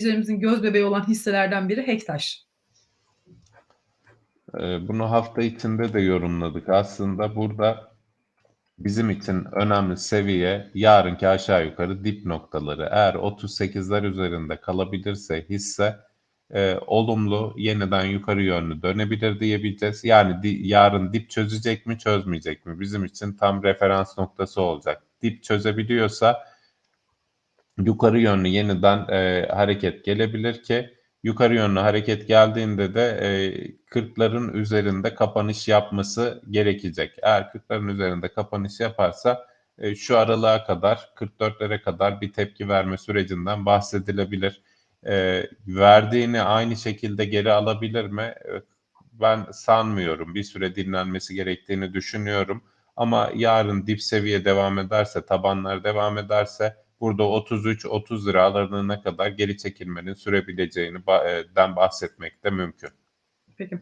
izleyicilerimizin göz bebeği olan hisselerden biri Hektaş. Ee, Bunu hafta içinde de yorumladık. Aslında burada bizim için önemli seviye yarınki aşağı yukarı dip noktaları. Eğer 38'ler üzerinde kalabilirse hisse e, olumlu yeniden yukarı yönlü dönebilir diyebileceğiz. Yani di- yarın dip çözecek mi çözmeyecek mi bizim için tam referans noktası olacak. Dip çözebiliyorsa yukarı yönlü yeniden e, hareket gelebilir ki yukarı yönlü hareket geldiğinde de e, 40'ların üzerinde kapanış yapması gerekecek. Eğer 40'ların üzerinde kapanış yaparsa e, şu aralığa kadar 44'lere kadar bir tepki verme sürecinden bahsedilebilir. E, verdiğini aynı şekilde geri alabilir mi? E, ben sanmıyorum. Bir süre dinlenmesi gerektiğini düşünüyorum. Ama yarın dip seviye devam ederse, tabanlar devam ederse burada 33-30 lira aralığına kadar geri çekilmenin sürebileceğini e, den bahsetmek de mümkün. Peki.